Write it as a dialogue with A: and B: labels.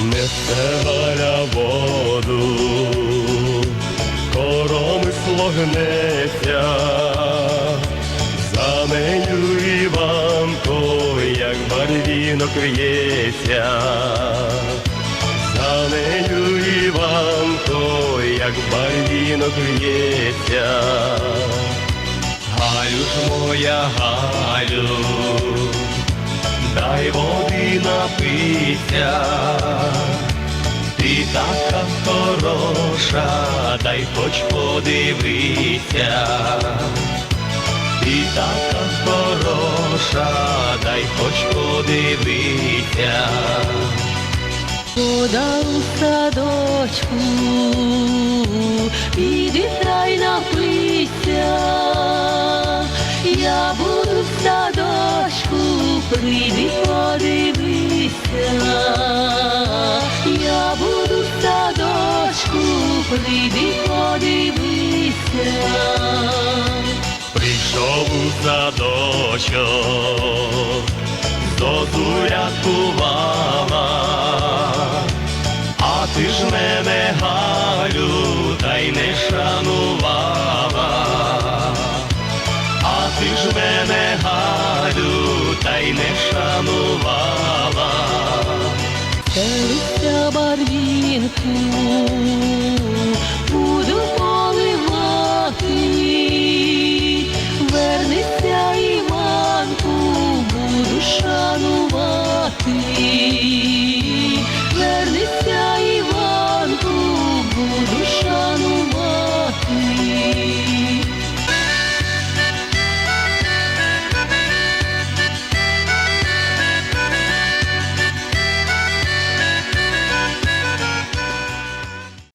A: Несе галя воду, коромисло гнеться, за нею Іванко, як барвінок в'ється, за нею Іванко, як барвінок в'ється. Галю ж моя Галю, дай води напиться, ти така хороша, дай хоч подивися, ти така хороша, дай хоч подивися.
B: Вода у садочку, піди край напися, я буду в садочку, прийди прийди подивися.
A: Прийшов у садочок, зозуляткувала, а ти ж мене Галю, та й не шанувала, а ти ж мене Галю, та й не шанувала.
B: Стелиться барвінку,